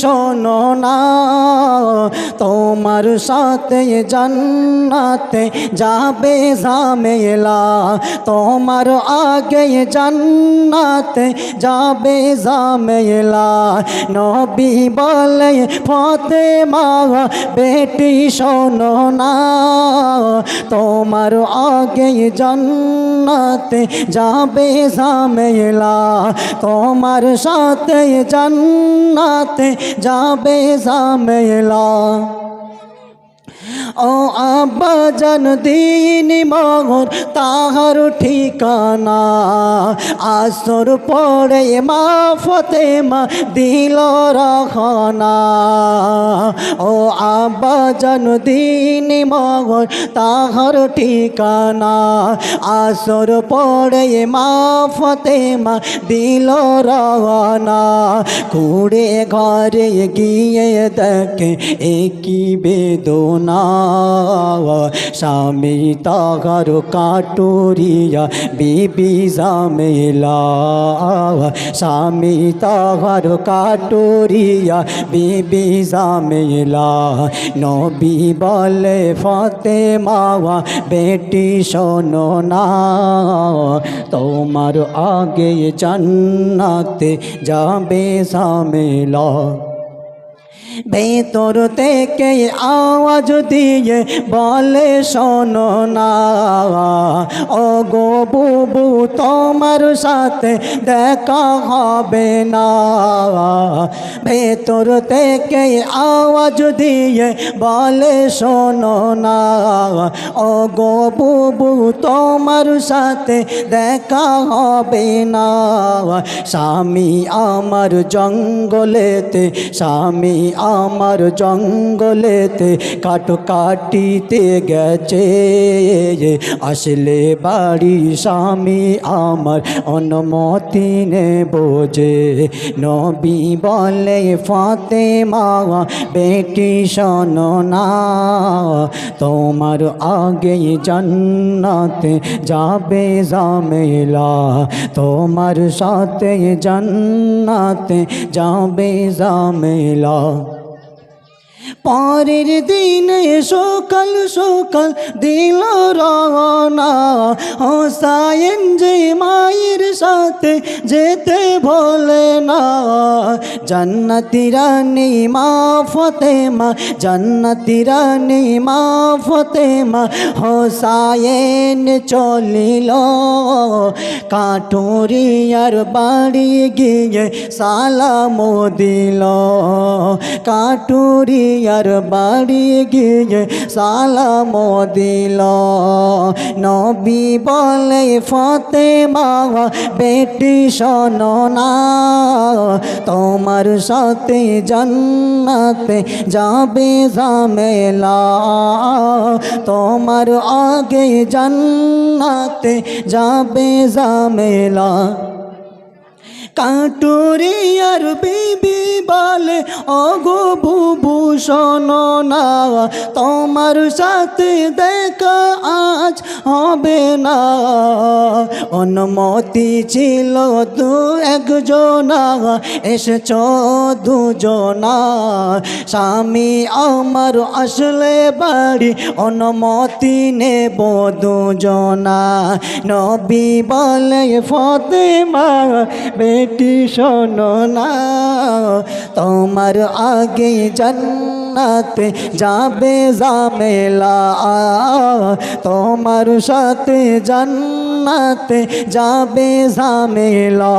শোনো না। তোমার সাথে জান্নাতে যাবে জামেলা তোমার আগে জান্নাতে যাবে জামেলা নবী বলে ফতে মা বেটি, শোনো না। তোমার আগে জান্নাতে যাবে জামেলা তোমার সাথে জান্নাতে যাবে জামেলা ও আব্বা জান, দিন মগর তাহার ঠিকানা। আসর পড়ে মা ফতে মা দিল রখনা। ও আব্বা জান, দিন মগর তাহার ঠিকানা। আসর পড়ে মা ফতে মা দিল রহনা কুড়ে ঘরে গিয়ে দেখে একই বেদনা। স্বামী তাহার কাটুরিয়া, বিবি জামেলা। স্বামী তাহার কাটুরিয়া, বিবি জামেলা। নবী বলে ফতে মাওয়া বেটি শোনো না। তোমার আগে জান্নাতে যাবে জামেলা ভেতর থেকে আওয়াজ দিয়ে বলে, শোনো না। ও গো বুবু, তোমার সাথে দেখা হবে না। ভেতর থেকে আওয়াজ দিয়ে বলে, শোনো না। ও গো বুবু, তোমার সাথে দেখা হবে না। স্বামী আমার জঙ্গলেতে, স্বামী আমার জঙ্গলেতে কাটো কাটিতে গেছে। আসলে বাড়ি স্বামী আমার অনুমতি নে বোঝে নবী বলে ফতে মা বেটি শোনো না, তোমার আগে জান্নাতে যাবে জামেলা তোমার সাথে জান্নাতে যাবে জামেলা পরের দিনে সকাল সকাল দিল রওনা। হোসাইন যে মায়ের সাথে যেতে ভোলে না। জান্নাতি রানী মা ফতেমা, জান্নাতি রানী মা ফতেমা, হোসাইন চলিল। কাঠুরিয়ার বাড়ি গিয়ে সালাম দিল। কাঠুরিয়ার বাড়ি গিয়ে সালাম দিল। নবী বলে, ফতেমা, বেটি শোনো তোমার সাথে জান্নাতে যাবে জামেলা তোমার আগে জান্নাতে যাবে জামেলা আর বিবি বলে, অগো ভূভূষণ না, তোমার সাথে দেখা আজ হবে না। অনুমতি ছিল দু একজনা, এসেছ দুজনা। স্বামী আমার আসলে বাড়ি, অনুমতি নেব দুজনা। নবী বলে, ফতেমা বেটি শোনো না তোমার আগে জান্নাতে যাবে জামেলা তোমার সাথে জান্নাতে যাবে জামেলা